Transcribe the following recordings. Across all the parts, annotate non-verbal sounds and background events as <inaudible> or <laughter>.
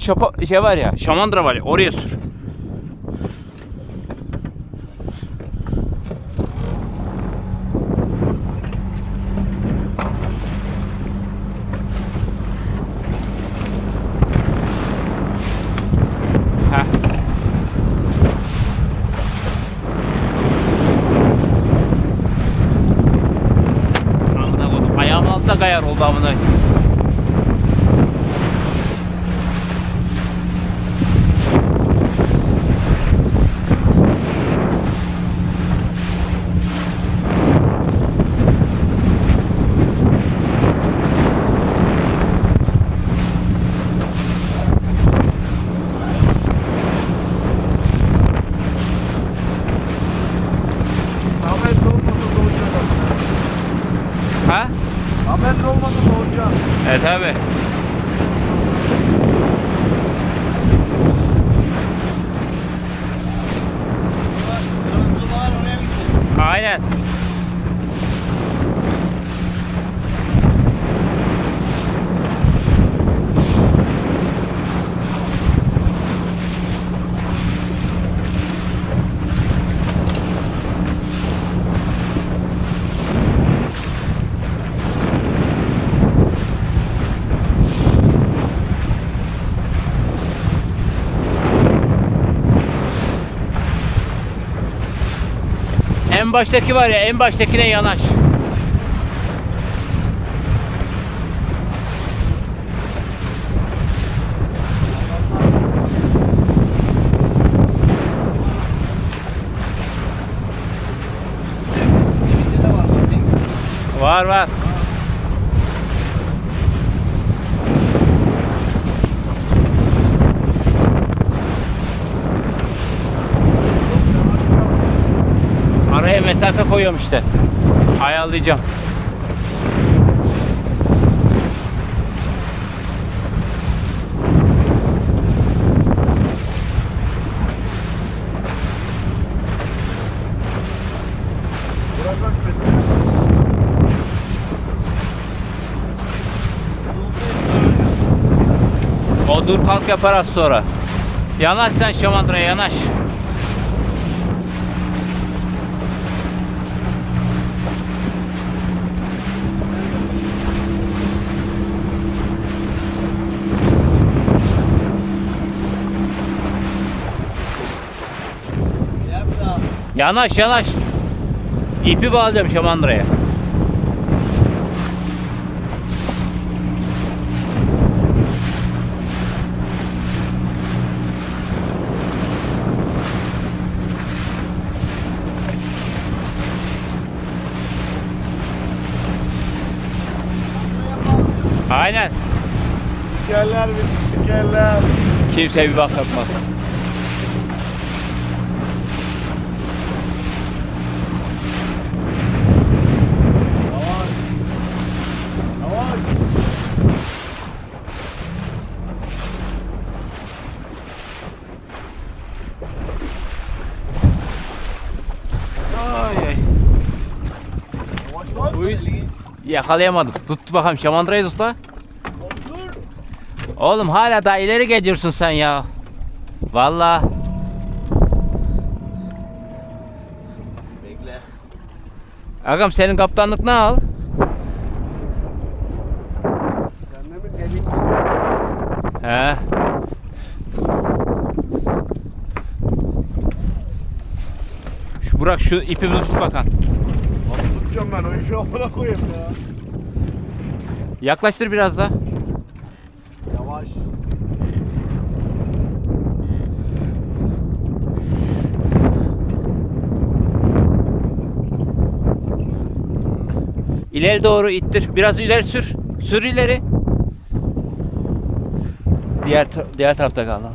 Çapa şey var ya, şamandıra var ya oraya sür. En baştaki var ya en baştakine yanaş. Var var. Mesafe koyuyorum işte. Ayarlayacağım. O dur kalk yapar az sonra. Yanaş sen şamandıraya yanaş. Yanaş yanaş. İpi bağlayacağım şamandıraya. Aynen. Sikerler beni sikerler. Kimse bir bak yapmaz. Yavaş. Yavaş. Ay ay. Yavaş var mı? Yakalayamadım. Tut bakalım şamandırayı tut la. Dur. Oğlum hala daha ileri gidiyorsun sen ya. Vallahi. Bekle. Agam senin kaptanlık ne al? He. Şu bırak şu ipimi tut bakan. Tutacağım ben o işi amına koyayım ya. Yaklaştır biraz da. Yavaş. İleri doğru ittir. Biraz ileri sür. Sür ileri. Diğer ta- diğer tarafta kal. lan.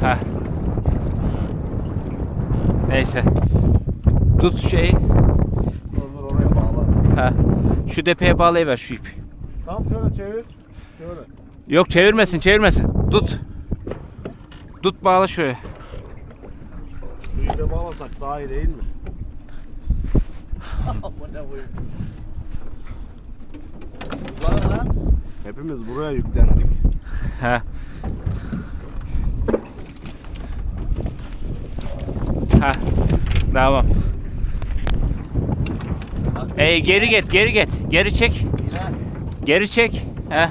Heh. Neyse. Tut şeyi. Dur dur oraya bağla. Heh. Şu depeye bağlayıver şu ipi. Tam şöyle çevir. Şöyle. Yok çevirmesin çevirmesin. Tut. Tut bağla şöyle. İpe bağlasak daha iyi değil mi? <laughs> Koyayım. Uzan lan. Hepimiz buraya yüklendik. He. Ha. Tamam. Ey geri git, geri git. Geri çek. Geri çek. He.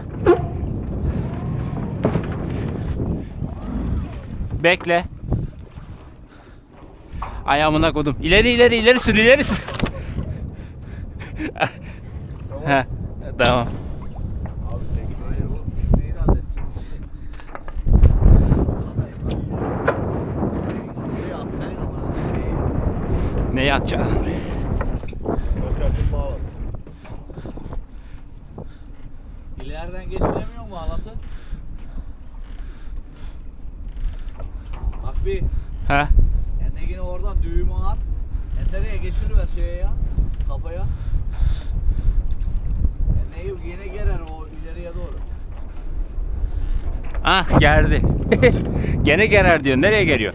Bekle. Ayağımına kodum. İleri ileri ileri sür ileri sür. <laughs> He. Tamam. İleriden geçiremiyor mu halatı? Bak bir He. Endegini oradan düğümü at. Endereye geçiriver şeye ya. Kafaya. Endeyi yine gerer o ileriye doğru. Ah geldi. <laughs> Gene gerer diyor. Nereye geliyor?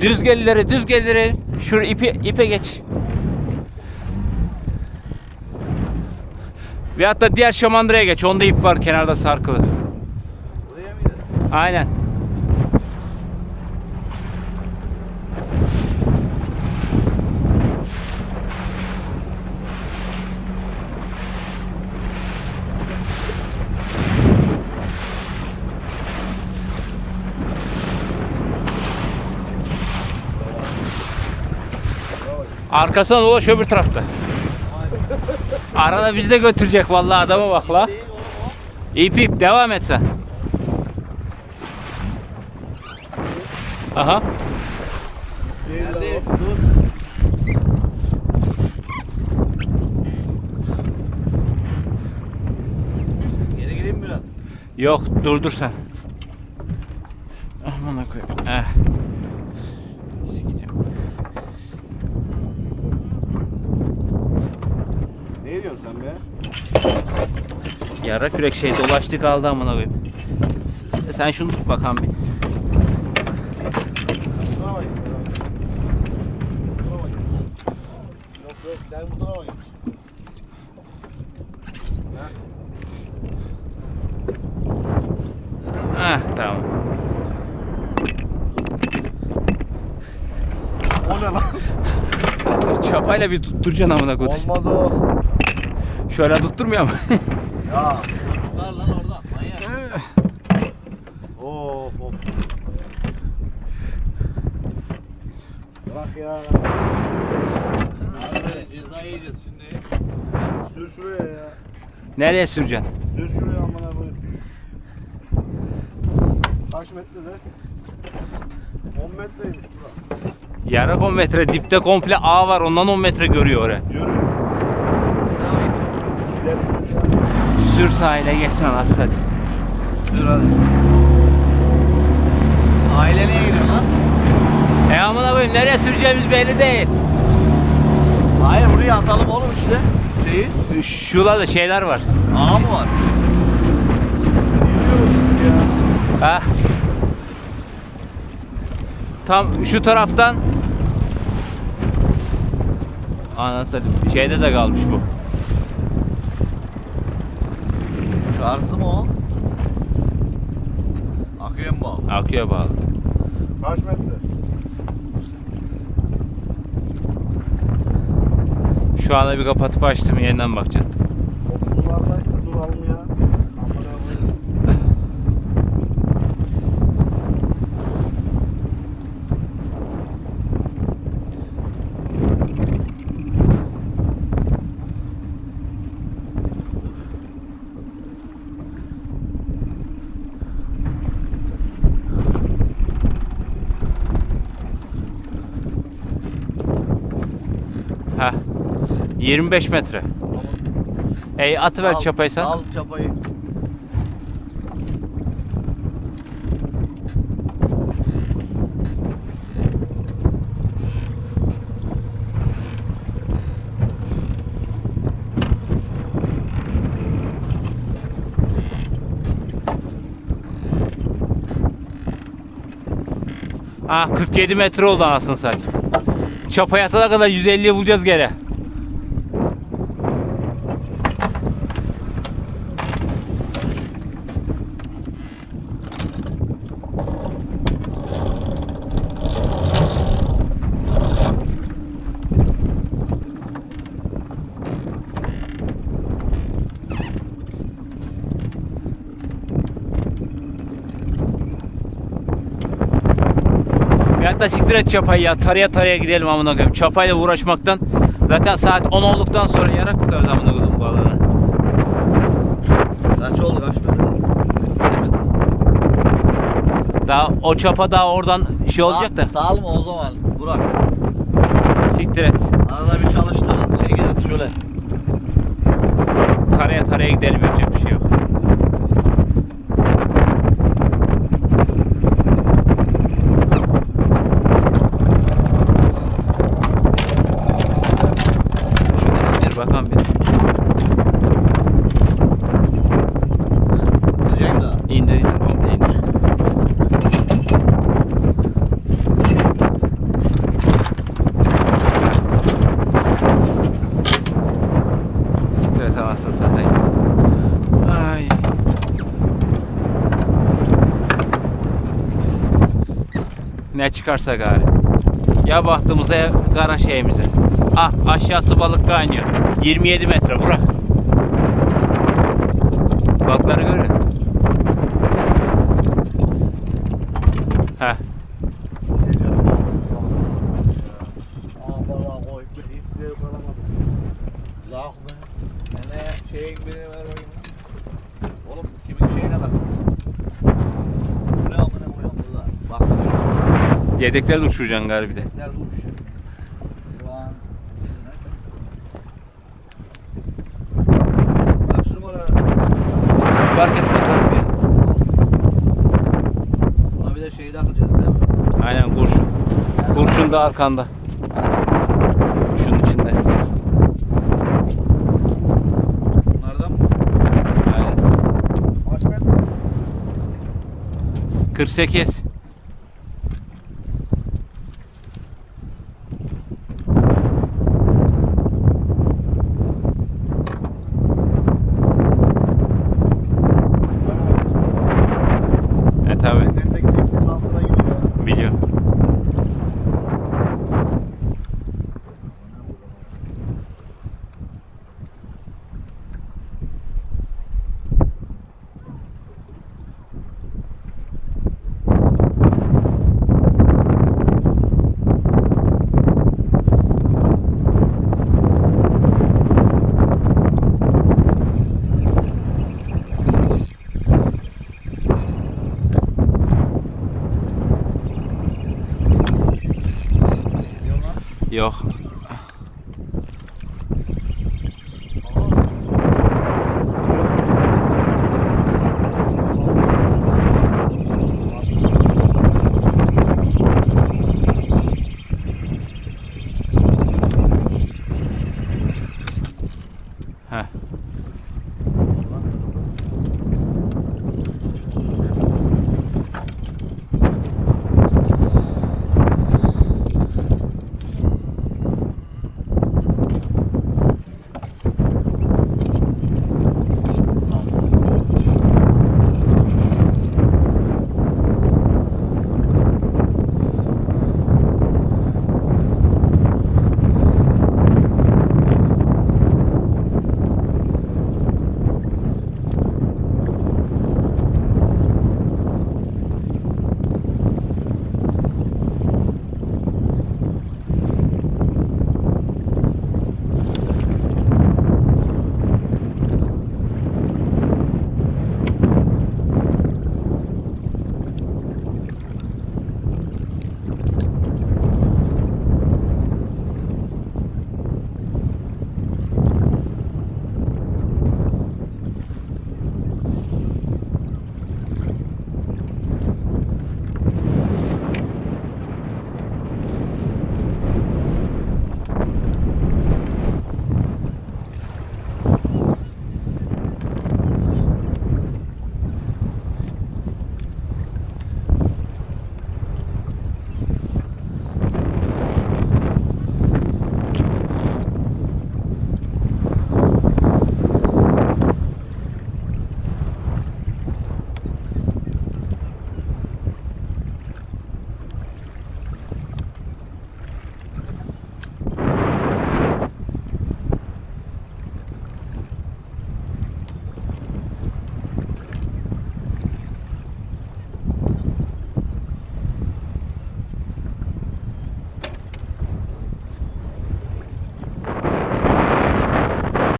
Düz gel ileri, düz gel ileri. Şuraya ipi, ipe geç. Ve hatta diğer şamandıraya geç. Onda ip var kenarda sarkılı. Buraya mıydı? Aynen. Arkasına dolaş öbür tarafta. Arada bizi de götürecek vallahi adama bak la. İp ip devam et sen. Aha. Geri gireyim biraz. Yok dur dur sen. Aman koyayım. Eh. Sen be? Yara kürek şey dolaştı kaldı amına koyayım. Sen şunu tut bakalım bir. Buna bak. Buna bak. Yok yok sen bu tarafa geç. Ah tamam. O ne lan? Çapayla bir tutturacaksın amına koyayım. Olmaz o. Şöyle tutturmuyor mu? Ya. Çıkar lan oradan. Manyak. Of of. Bırak ya. Abi ceza yiyeceğiz şimdi. Sür şuraya ya. Nereye süreceksin? Sür şuraya amına koyayım. Kaç metrede? 10 metreymiş bura. Yara 10 metre dipte komple ağ var ondan 10 metre görüyor oraya. Yürü. Devam edeceğiz. İlerisi ya. Sür sahile geçsin anasını hadi. Dur hadi. Aile neye gidiyor lan? E amına koyayım nereye süreceğimiz belli değil. Hayır buraya atalım oğlum işte. Şeyi. Şurada şeyler var. Ağa mı var? Ya. Ha. Tam şu taraftan Anasını şeyde de kalmış bu. Şu arslı mı o? Akıya mı bağlı? Aküye bağlı. Kaç metre? Şu anda bir kapatıp açtım yeniden bakacaksın. 25 metre. Ey atıver çapayı sen. Sal çapayı. Ah 47 metre oldu anasını satayım. Çapaya atana kadar 150'yi bulacağız gene. Da siktir et çapayı ya. Taraya taraya gidelim amına koyayım. Çapayla uğraşmaktan zaten saat 10 olduktan sonra yarak tutarız amına koyduğum balığını. Kaç oldu kaç metre? Daha o çapa daha oradan şey olacak da. Sağ mı o zaman Burak? Siktir et. Arada bir çalıştırırız çekeriz şöyle. Taraya taraya gidelim yapacak bir şey yok. Şunu indir bakalım bir. Gidecek daha. İndir indir komple indir. Siktir et anasını satayım. Ay. Ne çıkarsa gari. Ya bahtımıza ya kara şeyimize. Ah aşağısı balık kaynıyor. 27 metre bırak. Balıkları görüyor. Heh. Be. Ene şeyin biri ver bakayım. Oğlum kimin şeyine bak. Bu ne amına koyuyorum burada. Bak. Yedekleri de uçuracaksın gari bir de. Uçuyor? Şu an. Kaç numara? Fark etmez abi. Buna bir de şeyi takacağız değil mi? Aynen kurşun. Kurşun da arkanda. Şunun içinde. Bunlardan mı? Aynen. Kaç metre? 48. Joch.